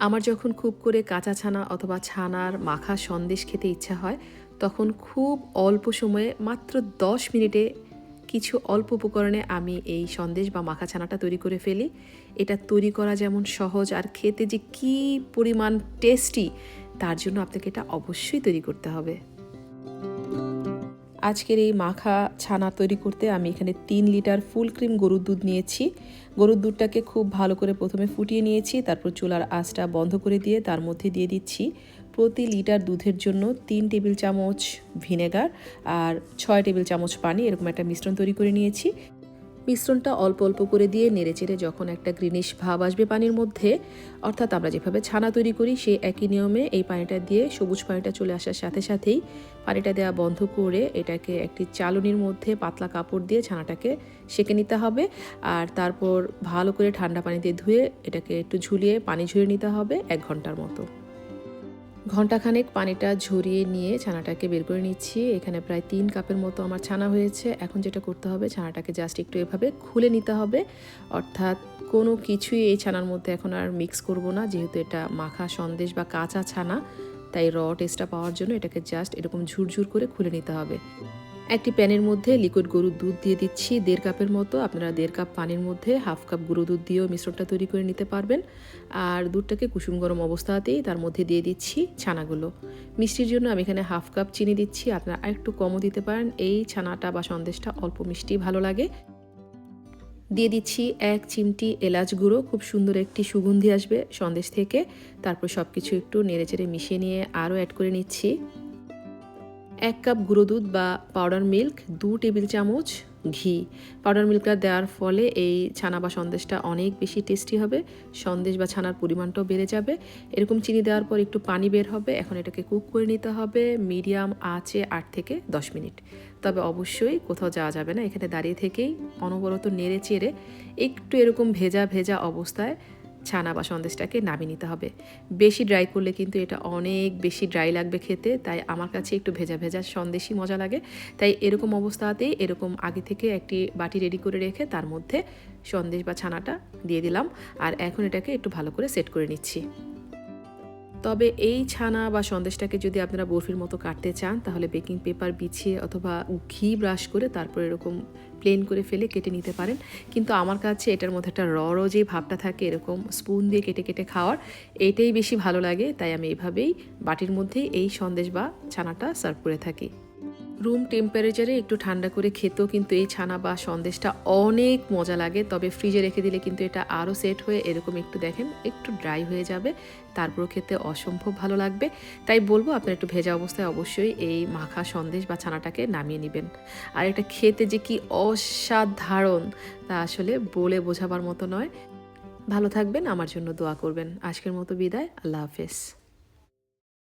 আমার যখন খুব করে কাঁচা ছানা অথবা ছানার মাখা সন্দেশ খেতে ইচ্ছা হয়, তখন খুব অল্প সময়ে, মাত্র দশ মিনিটে কিছু অল্প উপকরণে আমি এই সন্দেশ বা মাখা ছানাটা তৈরি করে ফেলি। এটা তৈরি করা যেমন সহজ আর খেতে যে কী পরিমাণ টেস্টি, তার জন্য আপনাকে এটা অবশ্যই তৈরি করতে হবে। আজকের এই মাখা ছানা তৈরি করতে আমি এখানে তিন লিটার ফুল ক্রিম গরুর দুধ নিয়েছি। গরুর দুধটাকে খুব ভালো করে প্রথমে ফুটিয়ে নিয়েছি, তারপর চুলার আঁচটা বন্ধ করে দিয়ে তার মধ্যে দিয়ে দিচ্ছি প্রতি লিটার দুধের জন্য তিন টেবিল চামচ ভিনেগার আর ছয় টেবিল চামচ পানি, এরকম একটা মিশ্রণ তৈরি করে নিয়েছি। মিশ্রণটা অল্প অল্প করে দিয়ে নেড়েচেড়ে যখন একটা গ্রিনিশ ভাব আসবে পানির মধ্যে, অর্থাৎ আমরা যেভাবে ছানা তৈরি করি সেই একই নিয়মে এই পানিটা দিয়ে সবুজ পানিটা চলে আসার সাথে সাথেই পানিটা দেওয়া বন্ধ করে এটাকে একটি চালনির মধ্যে পাতলা কাপড় দিয়ে ছানাটাকে সেঁকে নিতে হবে। আর তারপর ভালো করে ঠান্ডা পানি দিয়ে ধুয়ে এটাকে একটু ঝুলিয়ে পানি ঝুলিয়ে নিতে হবে এক ঘণ্টার মতো। ঘন্টাখানেক পানিটা ঝরিয়ে নিয়ে ছানাটাকে বের করে নিচ্ছি। এখানে প্রায় তিন কাপের মতো আমার ছানা হয়েছে। এখন যেটা করতে হবে, ছানাটাকে জাস্ট একটু এভাবে খুলে নিতে হবে। অর্থাৎ কোনো কিছুই এই ছানার মধ্যে এখন আর মিক্স করব না, যেহেতু এটা মাখা সন্দেশ বা কাঁচা ছানা, তাই র টেস্টটা পাওয়ার জন্য এটাকে জাস্ট এরকম ঝুরঝুর করে খুলে নিতে হবে। একটি প্যানের মধ্যে লিকুইড গরুর দুধ দিয়ে দিচ্ছি। দেড় কাপের মতো, আপনারা দেড় কাপ পানির মধ্যে হাফ কাপ গুঁড়ো দুধ দিয়েও মিশ্রণটা তৈরি করে নিতে পারবেন। আর দুধটাকে কুসুম গরম অবস্থাতেই তার মধ্যে দিয়ে দিচ্ছি ছানাগুলো। মিষ্টির জন্য আমি এখানে হাফ কাপ চিনি দিচ্ছি, আপনারা আরেকটু কমও দিতে পারেন। এই ছানাটা বা সন্দেশটা অল্প মিষ্টি ভালো লাগে। দিয়ে দিচ্ছি এক চিমটি এলাচ গুঁড়ো, খুব সুন্দর একটি সুগন্ধি আসবে সন্দেশ থেকে। তারপর সব কিছু একটু নেড়েচেড়ে মিশিয়ে নিয়ে আরও অ্যাড করে নিচ্ছি। এক কাপ গুঁড়ো দুধ বা পাউডার মিল্ক দু টেবিল চামচ ঘি। পাউডার মিল্কটা দেওয়ার ফলে এই ছানা বা সন্দেশটা অনেক বেশি টেস্টি হবে, সন্দেশ বা ছানার পরিমাণটাও বেড়ে যাবে। এরকম চিনি দেওয়ার পর একটু পানি বের হবে, এখন এটাকে কুক করে নিতে হবে মিডিয়াম আঁচে আট থেকে দশ মিনিট। তবে অবশ্যই কোথাও যাওয়া যাবে না, এখানে দাঁড়িয়ে থেকেই অনবরত নেড়ে চেড়ে একটু এরকম ভেজা ভেজা অবস্থায় ছানা বা সন্দেশটাকে নামিয়ে নিতে হবে। বেশি ড্রাই করলে কিন্তু এটা অনেক বেশি ড্রাই লাগবে খেতে, তাই আমার কাছে একটু ভেজা ভেজা সন্দেশই মজা লাগে। তাই এরকম অবস্থাতেই এরকম আগে থেকে একটি বাটি রেডি করে রেখে তার মধ্যে সন্দেশ বা ছানাটা দিয়ে দিলাম। আর এখন এটাকে একটু ভালো করে সেট করে নিচ্ছি। তবে এই ছানা বা সন্দেশটাকে যদি আপনারা বরফির মতো কাটতে চান, তাহলে বেকিং পেপার বিছিয়ে অথবা ঘি ব্রাশ করে তারপর এরকম প্লেন করে ফেলে কেটে নিতে পারেন। কিন্তু আমার কাছে এটার মধ্যে একটা র র যে ভাবটা থাকে, এরকম স্পুন দিয়ে কেটে কেটে খাওয়ার, এটাই বেশি ভালো লাগে। তাই আমি এভাবেই বাটির মধ্যেই এই সন্দেশ বা ছানাটা সার্ভ করে থাকি। রুম টেম্পারেচারে একটু ঠান্ডা করে খেতেও কিন্তু এই ছানা বা সন্দেশটা অনেক মজা লাগে। তবে ফ্রিজে রেখে দিলে কিন্তু এটা আরও সেট হয়ে এরকম একটু দেখেন, একটু ড্রাই হয়ে যাবে। তারপরও খেতে অসম্ভব ভালো লাগবে। তাই বলব আপনার একটু ভেজা অবস্থায় অবশ্যই এই মাখা সন্দেশ বা ছানাটাকে নামিয়ে নেবেন। আর এটা খেতে যে কি অসাধারণ তা আসলে বলে বোঝাবার মতো নয়। ভালো থাকবেন, আমার জন্য দোয়া করবেন। আজকের মতো বিদায়, আল্লাহ হাফেজ।